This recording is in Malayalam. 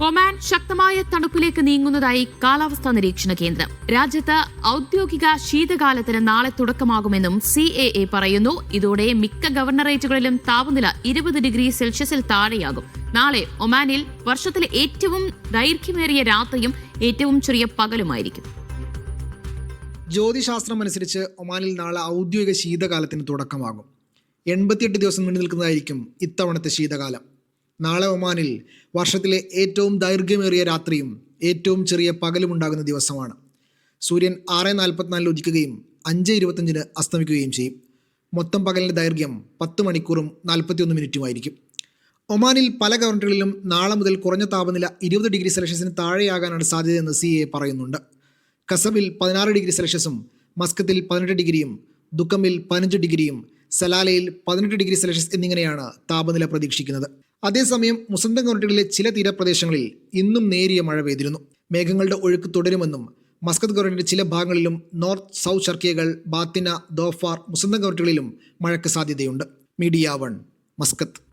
ഒമാൻ ശക്തമായ തണുപ്പിലേക്ക് നീങ്ങുന്നതായി കാലാവസ്ഥാ നിരീക്ഷണ കേന്ദ്രം. രാജ്യത്ത് ഔദ്യോഗിക ശീതകാലത്തിന് നാളെ തുടക്കമാകുമെന്നും സി എ എ പറയുന്നു. ഇതോടെ മിക്ക ഗവർണറേറ്റുകളിലും താപനില ഇരുപത് ഡിഗ്രി സെൽഷ്യസിൽ താഴെയാകും. നാളെ ഒമാനിൽ വർഷത്തിലെ ഏറ്റവും ദൈർഘ്യമേറിയ രാത്രിയും ഏറ്റവും ചെറിയ പകലുമായിരിക്കും. ജ്യോതിശാസ്ത്രം അനുസരിച്ച് ഒമാനിൽ നാളെ ഔദ്യോഗിക ശീതകാലത്തിന് തുടക്കമാകും. എൺപത്തിയെട്ട് ദിവസം നീണ്ടു നിൽക്കുന്നതായിരിക്കും ഇത്തവണത്തെ ശീതകാലം. നാളെ ഒമാനിൽ വർഷത്തിലെ ഏറ്റവും ദൈർഘ്യമേറിയ രാത്രിയും ഏറ്റവും ചെറിയ പകലും ഉണ്ടാകുന്ന ദിവസമാണ്. സൂര്യൻ ആറ് നാൽപ്പത്തിനാലിൽ ഉദിക്കുകയും അഞ്ച് ഇരുപത്തഞ്ചിന് അസ്തമിക്കുകയും ചെയ്യും. മൊത്തം പകലിന്റെ ദൈർഘ്യം പത്ത് മണിക്കൂറും നാൽപ്പത്തിയൊന്ന് മിനിറ്റുമായിരിക്കും. ഒമാനിൽ പല ഗവർണറുകളിലും നാളെ മുതൽ കുറഞ്ഞ താപനില ഇരുപത് ഡിഗ്രി സെൽഷ്യസിന് താഴെയാകാനാണ് സാധ്യതയെന്ന് സി എ പറയുന്നുണ്ട്. കസബിൽ പതിനാറ് ഡിഗ്രി സെൽഷ്യസും മസ്കത്തിൽ പതിനെട്ട് ഡിഗ്രിയും ദുക്കമിൽ പതിനഞ്ച് ഡിഗ്രിയും സലാലയിൽ പതിനെട്ട് ഡിഗ്രി സെൽഷ്യസ് എന്നിങ്ങനെയാണ് താപനില പ്രതീക്ഷിക്കുന്നത്. അതേസമയം മുസന്തം കൗണ്ടികളിലെ ചില തീരപ്രദേശങ്ങളിൽ ഇന്നും നേരിയ മഴ പെയ്തിരുന്നു. മേഘങ്ങളുടെ ഒഴുക്ക് തുടരുമെന്നും മസ്കത്ത് ഗവർണറിന്റെ ചില ഭാഗങ്ങളിലും നോർത്ത് സൗത്ത് ഷർക്കിയകൾ ബാത്തിന ദോഫാർ മുസന്തം കൗണ്ടികളിലും മഴയ്ക്ക് സാധ്യതയുണ്ട്. Media One Muscat.